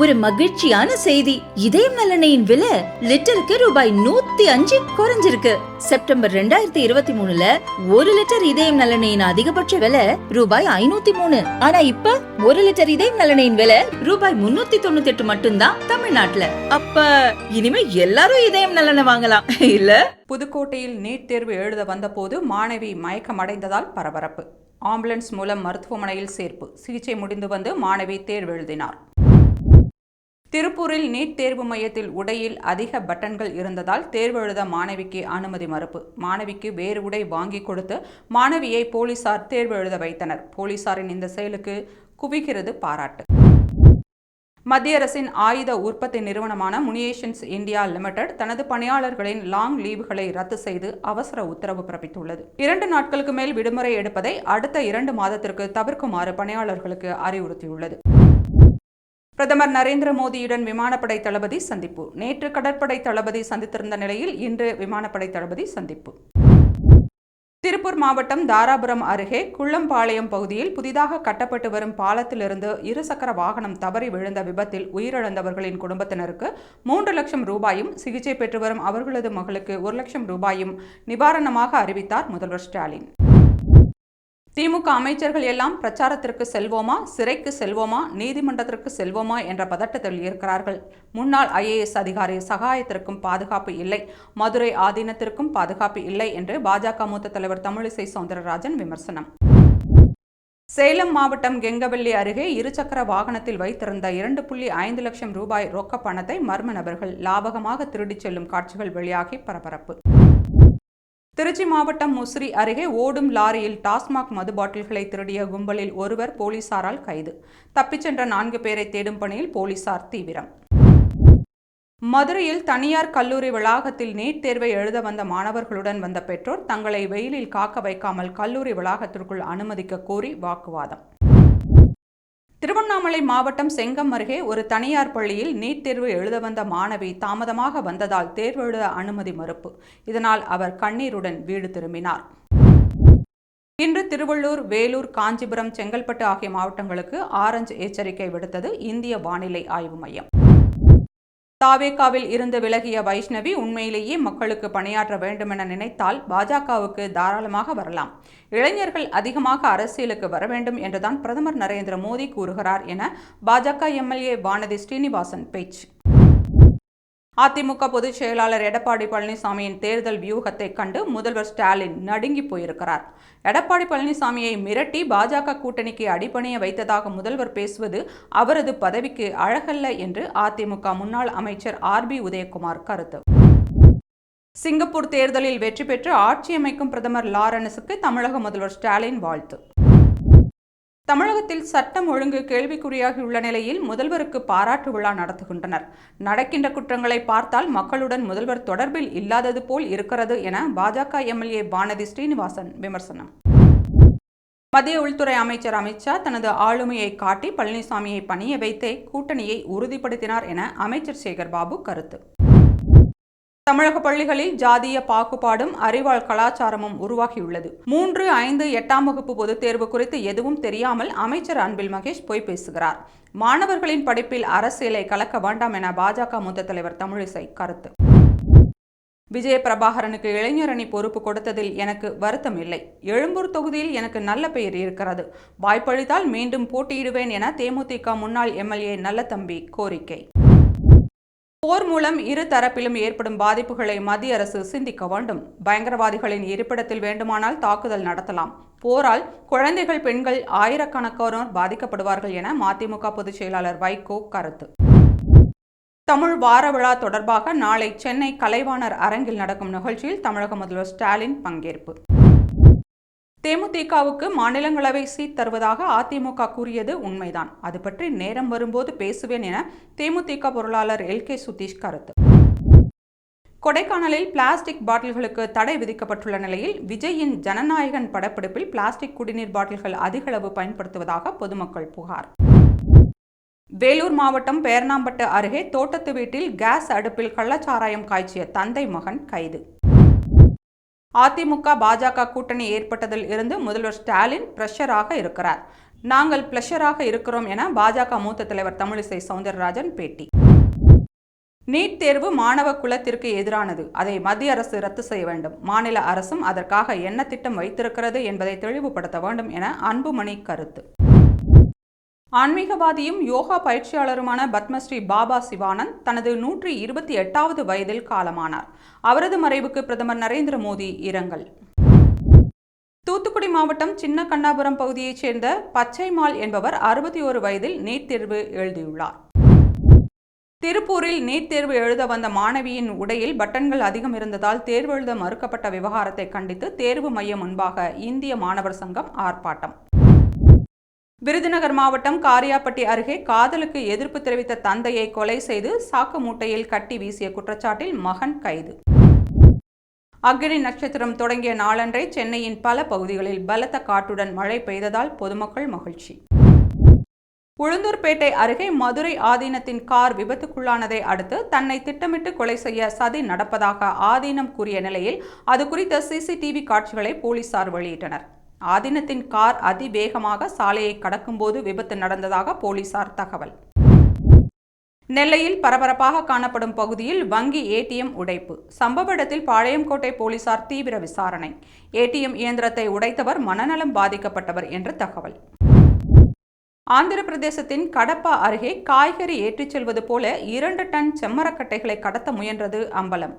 ஒரு மகிழ்ச்சியான செய்தி. இதயம் நலனையின் விலை லிட்டருக்கு ரூபாய் நூத்தி அஞ்சு குறைஞ்சிருக்கு. செப்டம்பர் ரெண்டாயிரத்தி இருபத்தி மூணுல ஒரு லிட்டர் இதயம் நலனையின் அதிகபட்ச விலை ரூபாய் ஐநூத்தி மூணு. ஆனா இப்ப ஒரு லிட்டர் இதயம் நலனையின் விலை ரூபாய் முன்னூத்தி தொண்ணூத்தி எட்டு மட்டும்தான் தமிழ்நாட்டுல. அப்ப இனிமே எல்லாரும் இதயம் நலனை வாங்கலாம். இல்ல? புதுக்கோட்டையில் நீட் தேர்வு எழுத வந்தபோது மாணவி மயக்கமடைந்ததால் பரபரப்பு. ஆம்புலன்ஸ் மூலம் மருத்துவமனையில் சேர்ப்பு. சிகிச்சை முடிந்து வந்து மாணவி தேர்வு எழுதினார். திருப்பூரில் நீட் தேர்வு மையத்தில் உடையில் அதிக பட்டன்கள் இருந்ததால் தேர்வு எழுத மாணவிக்கு அனுமதி மறுப்பு. மாணவிக்கு வேறு உடை வாங்கி கொடுத்து மாணவியை போலீசார் தேர்வு எழுத வைத்தனர். போலீசாரின் இந்த செயலுக்கு குவிகிறது பாராட்டு. மத்திய அரசின் ஆயுத உற்பத்தி நிறுவனமான முனியேஷன்ஸ் இந்தியா லிமிடெட் தனது பணியாளர்களின் லாங் லீவுகளை ரத்து செய்து அவசர உத்தரவு பிறப்பித்துள்ளது. இரண்டு நாட்களுக்கு மேல் விடுமுறை எடுப்பதை அடுத்த இரண்டு மாதத்திற்கு தவிர்க்குமாறு பணியாளர்களுக்கு அறிவுறுத்தியுள்ளது. பிரதமர் நரேந்திர மோடியுடன் விமானப்படை தளபதி சந்திப்பு. நேற்று கடற்படை தளபதி சந்தித்திருந்த நிலையில் இன்று விமானப்படை தளபதி சந்திப்பு. திருப்பூர் மாவட்டம் தாராபுரம் அருகே குள்ளம்பாளையம் பகுதியில் புதிதாக கட்டப்பட்டு வரும் பாலத்திலிருந்து இருசக்கர வாகனம் தவறி விழுந்த விபத்தில் உயிரிழந்தவர்களின் குடும்பத்தினருக்கு மூன்று லட்சம் ரூபாயும் சிகிச்சை பெற்று வரும் அவர்களது மகளுக்கு ஒரு லட்சம் ரூபாயும் நிவாரணமாக அறிவித்தார் முதல்வர் ஸ்டாலின். திமுக அமைச்சர்கள் எல்லாம் பிரச்சாரத்திற்கு செல்வோமா? சிறைக்கு செல்வோமா? நீதிமன்றத்திற்கு செல்வோமா? என்ற பதட்டத்தில் இருக்கிறார்கள். முன்னாள் ஐஏஎஸ் அதிகாரி சகாயத்திற்கும் பாதுகாப்பு இல்லை. மதுரை ஆதீனத்திற்கும் பாதுகாப்பு இல்லை என்று பாஜக மூத்த தலைவர் தமிழிசை சவுந்தரராஜன் விமர்சனம். சேலம் மாவட்டம் கெங்கவல்லி அருகே இருசக்கர வாகனத்தில் வைத்திருந்த இரண்டு புள்ளி ஐந்து லட்சம் ரூபாய் ரொக்க பணத்தை மர்ம நபர்கள் லாபகமாக திருடிச் செல்லும் காட்சிகள் வெளியாகி பரபரப்பு. திருச்சி மாவட்டம் முசிறி அருகே ஓடும் லாரியில் டாஸ்மாக் மது பாட்டில்களை திருடிய கும்பலில் ஒருவர் போலீசாரால் கைது. தப்பிச் சென்ற நான்கு பேரை தேடும் பணியில் போலீசார் தீவிரம். மதுரையில் தனியார் கல்லூரி வளாகத்தில் நீட் தேர்வை எழுத வந்த மாணவர்களுடன் வந்த பெற்றோர் தங்களை வெயிலில் காக்க வைக்காமல் கல்லூரி வளாகத்திற்குள் அனுமதிக்க கோரி வாக்குவாதம். திருவண்ணாமலை மாவட்டம் செங்கம் அருகே ஒரு தனியார் பள்ளியில் நீட் தேர்வு எழுத வந்த மாணவி தாமதமாக வந்ததால் தேர்வு எழுத அனுமதி மறுப்பு. இதனால் அவர் கண்ணீருடன் வீடு திரும்பினார். இன்று திருவள்ளூர் வேலூர் காஞ்சிபுரம் செங்கல்பட்டு ஆகிய மாவட்டங்களுக்கு ஆரஞ்சு எச்சரிக்கை விடுத்தது இந்திய வானிலை ஆய்வு மையம். தாவேகாவில் இருந்து விலகிய வைஷ்ணவி உண்மையிலேயே மக்களுக்கு பணியாற்ற வேண்டுமென நினைத்தால் பாஜகவுக்கு தாராளமாக வரலாம். இளைஞர்கள் அதிகமாக அரசியலுக்கு வர வேண்டும் என்றுதான் பிரதமர் நரேந்திர மோடி கூறுகிறார் என பாஜக எம்எல்ஏ வானதி ஸ்ரீனிவாசன் பேச்சு. அதிமுக பொதுச் செயலாளர் எடப்பாடி பழனிசாமியின் தேர்தல் வியூகத்தை கண்டு முதல்வர் ஸ்டாலின் நடுங்கி போயிருக்கிறார். எடப்பாடி பழனிசாமியை மிரட்டி பாஜக கூட்டணிக்கு அடிபணிய வைத்ததாக முதல்வர் பேசுவது அவரது பதவிக்கு அழகல்ல என்று அதிமுக முன்னாள் அமைச்சர் ஆர் பி உதயகுமார் கருத்து. சிங்கப்பூர் தேர்தலில் வெற்றி பெற்று ஆட்சியமைக்கும் பிரதமர் லாரன்ஸுக்கு தமிழக முதல்வர் ஸ்டாலின் வாழ்த்து. தமிழகத்தில் சட்டம் ஒழுங்கு கேள்விக்குறியாகியுள்ள நிலையில் முதல்வருக்கு பாராட்டு விழா நடத்துகின்றனர். நடக்கின்ற குற்றங்களை பார்த்தால் மக்களுடன் முதல்வர் தொடர்பில் இல்லாதது போல் இருக்கிறது என பாஜக எம்எல்ஏ வானதி ஸ்ரீனிவாசன் விமர்சனம். மத்திய உள்துறை அமைச்சர் அமித்ஷா தனது ஆளுமையை காட்டி பழனிசாமியை பணிய வைத்தே கூட்டணியை உறுதிப்படுத்தினார் என அமைச்சர் சேகர் பாபு கருத்து. தமிழக பள்ளிகளில் ஜாதிய பாகுபாடும் அறிவாள் கலாச்சாரமும் உருவாகியுள்ளது. மூன்று ஐந்து எட்டாம் வகுப்பு பொதுத் தேர்வு குறித்து எதுவும் தெரியாமல் அமைச்சர் அன்பில் மகேஷ் பொய் பேசுகிறார். மாணவர்களின் படிப்பில் அரசியலை கலக்க வேண்டாம் என பாஜக மூத்த தலைவர் தமிழிசை கருத்து. விஜய பிரபாகரனுக்கு இளைஞரணி பொறுப்பு கொடுத்ததில் எனக்கு வருத்தம் இல்லை. எழும்பூர் தொகுதியில் எனக்கு நல்ல பெயர் இருக்கிறது. வாய்ப்பளித்தால் மீண்டும் போட்டியிடுவேன் என தேமுதிக முன்னாள் எம்எல்ஏ நல்லதம்பி கோரிக்கை. போர் மூலம் இரு தரப்பிலும் ஏற்படும் பாதிப்புகளை மத்திய அரசு சிந்திக்க வேண்டும். பயங்கரவாதிகளின் இருப்பிடத்தில் வேண்டுமானால் தாக்குதல் நடத்தலாம். போரால் குழந்தைகள் பெண்கள் ஆயிரக்கணக்கானோர் பாதிக்கப்படுவார்கள் என மதிமுக பொதுச் செயலாளர் வைகோ கருத்து. தமிழ் வார விழா தொடர்பாக நாளை சென்னை கலைவாணர் அரங்கில் நடக்கும் நிகழ்ச்சியில் தமிழக முதல்வர் ஸ்டாலின் பங்கேற்பு. தேமுதிகவுக்கு மாநிலங்களவை சீட் தருவதாக அதிமுக கூறியது உண்மைதான். அது பற்றி நேரம் வரும்போது பேசுவேன் என தேமுதிக பொருளாளர் எல். கே. சுதீஷ் கருத்து. கொடைக்கானலில் பிளாஸ்டிக் பாட்டில்களுக்கு தடை விதிக்கப்பட்டுள்ள நிலையில் விஜயின் ஜனநாயகன் படப்பிடிப்பில் பிளாஸ்டிக் குடிநீர் பாட்டில்கள் அதிகளவு பயன்படுத்துவதாக பொதுமக்கள் புகார். வேலூர் மாவட்டம் பேரணாம்பட்டு அருகே தோட்டத்து வீட்டில் கேஸ் அடுப்பில் கள்ளச்சாராயம் காய்ச்சிய தந்தை மகன் கைது. அதிமுக பாஜக கூட்டணி ஏற்பட்டதில் இருந்து முதல்வர் ஸ்டாலின் பிரஷராக இருக்கிறார். நாங்கள் பிளஷராக இருக்கிறோம் என பாஜக மூத்த தலைவர் தமிழிசை சவுந்தரராஜன் பேட்டி. நீட் தேர்வு மாணவ குலத்திற்கு எதிரானது. அதை மத்திய அரசு ரத்து செய்ய வேண்டும். மாநில அரசும் அதற்காக என்ன திட்டம் வைத்திருக்கிறது என்பதை தெளிவுபடுத்த வேண்டும் என அன்புமணி கருத்து. ஆன்மீகவாதியும் யோகா பயிற்சியாளருமான பத்மஸ்ரீ பாபா சிவானந்த் தனது நூற்றி இருபத்தி எட்டாவது வயதில் காலமானார். அவரது மறைவுக்கு பிரதமர் நரேந்திர மோடி இரங்கல். தூத்துக்குடி மாவட்டம் சின்ன கண்ணாபுரம் பகுதியைச் சேர்ந்த பச்சைமால் என்பவர் அறுபத்தி ஒரு வயதில் நீட் தேர்வு எழுதியுள்ளார். திருப்பூரில் நீட் தேர்வு எழுத வந்த மாணவியின் உடையில் பட்டன்கள் அதிகம் இருந்ததால் தேர்வு எழுத மறுக்கப்பட்ட விவகாரத்தை கண்டித்து தேர்வு மையம் முன்பாக இந்திய மாணவர் சங்கம் ஆர்ப்பாட்டம். விருதுநகர் மாவட்டம் காரியாப்பட்டி அருகே காதலுக்கு எதிர்ப்பு தெரிவித்த தந்தையை கொலை செய்து சாக்கு மூட்டையில் கட்டி வீசிய குற்றச்சாட்டில் மகன் கைது. அக்னி நட்சத்திரம் தொடங்கிய நாளன்றே சென்னையின் பல பகுதிகளில் பலத்த காற்றுடன் மழை பெய்ததால் பொதுமக்கள் மகிழ்ச்சி. உளுந்தூர்பேட்டை அருகே மதுரை ஆதீனத்தின் கார் விபத்துக்குள்ளானதை அடுத்து தன்னை திட்டமிட்டு கொலை செய்ய சதி நடப்பதாக ஆதீனம் கூறிய நிலையில் அது குறித்த சிசிடிவி காட்சிகளை போலீசார் வெளியிட்டனர். ஆதீனத்தின் கார் அதிவேகமாக சாலையை கடக்கும்போது விபத்து நடந்ததாக போலீசார் தகவல். நெல்லையில் பரபரப்பாக காணப்படும் பகுதியில் வங்கி ஏடிஎம் உடைப்பு. சம்பவ இடத்தில் பாளையங்கோட்டை போலீசார் தீவிர விசாரணை. ஏடிஎம் இயந்திரத்தை உடைத்தவர் மனநலம் பாதிக்கப்பட்டவர் என்று தகவல். ஆந்திர பிரதேசத்தின் கடப்பா அருகே காய்கறி ஏற்றிச் செல்வது போல இரண்டு டன் செம்மரக்கட்டைகளை கடத்த முயன்றது அம்பலம்.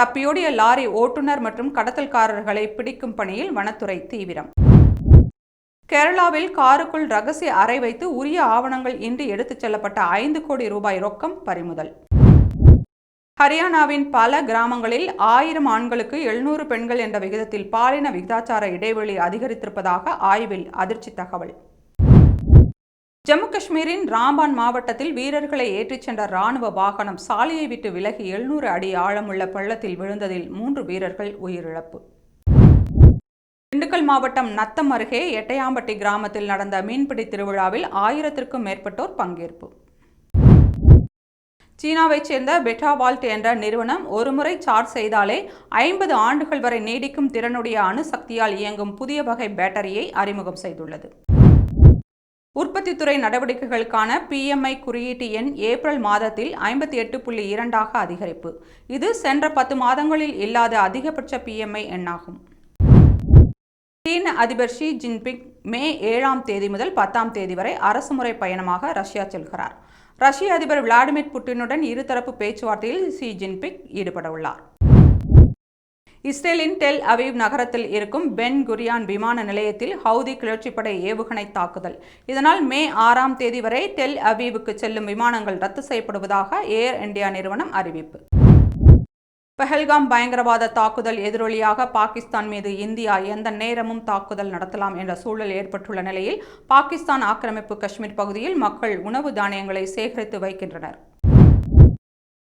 தப்பியோடிய லாரி ஓட்டுநர் மற்றும் கடத்தல்காரர்களை பிடிக்கும் பணியில் வனத்துறை தீவிரம். கேரளாவில் காருக்குள் ரகசிய அறை வைத்து உரிய ஆவணங்கள் இன்றி எடுத்துச் செல்லப்பட்ட ஐந்து கோடி ரூபாய் ரொக்கம் பறிமுதல். ஹரியானாவின் பல கிராமங்களில் ஆயிரம் ஆண்களுக்கு எழுநூறு பெண்கள் என்ற விகிதத்தில் பாலின விகிதாச்சார இடைவெளி அதிகரித்திருப்பதாக ஆய்வில் அதிர்ச்சி தகவல். ஜம்மு காஷ்மீரின் ராம்பான் மாவட்டத்தில் வீரர்களை ஏற்றிச் சென்ற ராணுவ வாகனம் சாலையை விட்டு விலகி எழுநூறு அடி ஆழமுள்ள பள்ளத்தில் விழுந்ததில் மூன்று வீரர்கள் உயிரிழப்பு. திண்டுக்கல் மாவட்டம் நத்தம் அருகே எட்டையாம்பட்டி கிராமத்தில் நடந்த மீன்பிடி திருவிழாவில் ஆயிரத்திற்கும் மேற்பட்டோர் பங்கேற்பு. சீனாவைச் சேர்ந்த பெட்டாவால்ட் என்ற நிறுவனம் ஒருமுறை சார்ஜ் செய்தாலே ஐம்பது ஆண்டுகள் வரை நீடிக்கும் திறனுடைய அணுசக்தியால் இயங்கும் புதிய வகை பேட்டரியை அறிமுகம் செய்துள்ளது. உற்பத்தித்துறை நடவடிக்கைகளுக்கான பிஎம்ஐ குறியீட்டு எண் ஏப்ரல் மாதத்தில் ஐம்பத்தி எட்டு புள்ளி இரண்டாக அதிகரிப்பு. இது சென்ற பத்து மாதங்களில் இல்லாத அதிகபட்ச பிஎம்ஐ எண்ணாகும். சீன அதிபர் ஷி ஜின்பிங் மே ஏழாம் தேதி முதல் பத்தாம் தேதி வரை அரசுமுறை பயணமாக ரஷ்யா செல்கிறார். ரஷ்ய அதிபர் விளாடிமிர் புட்டினுடன் இருதரப்பு பேச்சுவார்த்தையில் ஷி ஜின்பிங் ஈடுபட உள்ளார் இஸ்ரேலின் டெல் அவீவ் நகரத்தில் இருக்கும் பென் குரியான் விமான நிலையத்தில் ஹவுதி கிளர்ச்சிப்படை ஏவுகணை தாக்குதல். இதனால் மே ஆறாம் தேதி வரை டெல் அவீவுக்கு செல்லும் விமானங்கள் ரத்து செய்யப்படுவதாக ஏர் இந்தியா நிறுவனம் அறிவிப்பு. பெஹல்காம் பயங்கரவாத தாக்குதல் எதிரொலியாக பாகிஸ்தான் மீது இந்தியா எந்த நேரமும் தாக்குதல் நடத்தலாம் என்ற சூழல் ஏற்பட்டுள்ள நிலையில் பாகிஸ்தான் ஆக்கிரமிப்பு காஷ்மீர் பகுதியில் மக்கள் உணவு தானியங்களை சேகரித்து வைக்கின்றனர்.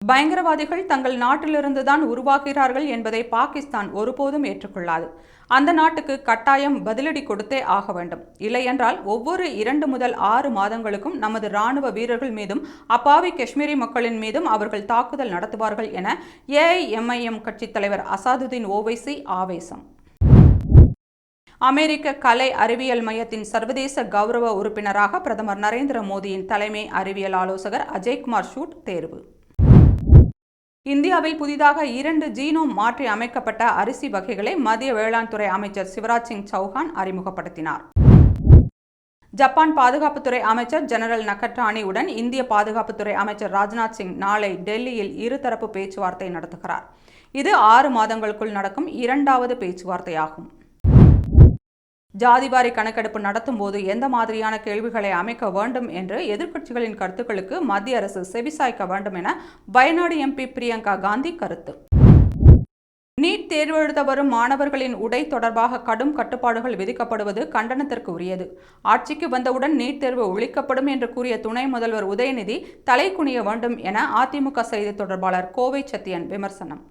பயங்கரவாதிகள் தங்கள் நாட்டிலிருந்துதான் உருவாகிறார்கள் என்பதை பாகிஸ்தான் ஒருபோதும் ஏற்றுக்கொள்ளாது. அந்த நாட்டுக்கு கட்டாயம் பதிலடி கொடுத்தே ஆக வேண்டும். இல்லையென்றால் ஒவ்வொரு இரண்டு முதல் ஆறு மாதங்களுக்கும் நமது ராணுவ வீரர்கள் மீதும் அப்பாவி காஷ்மீரி மக்களின் மீதும் அவர்கள் தாக்குதல் நடத்துவார்கள் என ஏஐஎம்ஐஎம் கட்சித் தலைவர் அசாதுதீன் ஓவைசி ஆவேசம். அமெரிக்க கலை அறிவியல் மையத்தின் சர்வதேச கௌரவ உறுப்பினராக பிரதமர் நரேந்திர மோடியின் தலைமை அறிவியல் ஆலோசகர் அஜய்குமார் ஷூட் தேர்வு. இந்தியாவில் புதிதாக இரண்டு ஜீனோம் மாற்றி அமைக்கப்பட்ட அரிசி வகைகளை மத்திய வேளாண் துறை அமைச்சர் சிவராஜ் சிங் சௌஹான் அறிமுகப்படுத்தினார். ஜப்பான் பாதுகாப்புத்துறை அமைச்சர் ஜெனரல் நக்கட்டானியுடன் இந்திய பாதுகாப்புத்துறை அமைச்சர் ராஜ்நாத் சிங் நாளை டெல்லியில் இருதரப்பு பேச்சுவார்த்தை நடத்துகிறார். இது ஆறு மாதங்களுக்குள் நடக்கும் இரண்டாவது பேச்சுவார்த்தையாகும். ஜாதிவாரி கணக்கெடுப்பு நடத்தும் போது எந்த மாதிரியான கேள்விகளை அமைக்க வேண்டும் என்று எதிர்க்கட்சிகளின் கருத்துக்களுக்கு மத்திய அரசு செவிசாய்க்க வேண்டும் என வயநாடு எம்பி பிரியங்கா காந்தி கருத்து. நீட் தேர்வு எழுத வரும் மாணவர்களின் உடை தொடர்பாக கடும் கட்டுப்பாடுகள் விதிக்கப்படுவது கண்டனத்திற்கு உரியது. ஆட்சிக்கு வந்தவுடன் நீட் தேர்வு ஒழிக்கப்படும் என்று கூறிய துணை முதல்வர் உதயநிதி தலை குனிய வேண்டும் என அதிமுக செய்தி தொடர்பாளர் கோவை சத்தியன் விமர்சனம்.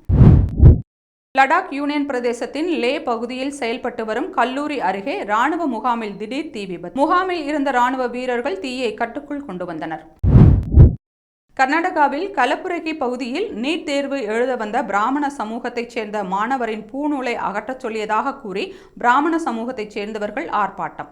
லடாக் யூனியன் பிரதேசத்தின் லே பகுதியில் செயல்பட்டு வரும் கல்லூரி அருகே ராணுவ முகாமில் திடீர் தீ விபத்து. முகாமில் இருந்த ராணுவ வீரர்கள் தீயை கட்டுக்குள் கொண்டு வந்தனர். கர்நாடகாவில் கலப்புரகி பகுதியில் நீட் தேர்வு எழுத வந்த பிராமண சமூகத்தைச் சேர்ந்த மாணவரின் பூநூலை அகற்றச் சொல்லியதாக கூறி பிராமண சமூகத்தைச் சேர்ந்தவர்கள் ஆர்ப்பாட்டம்.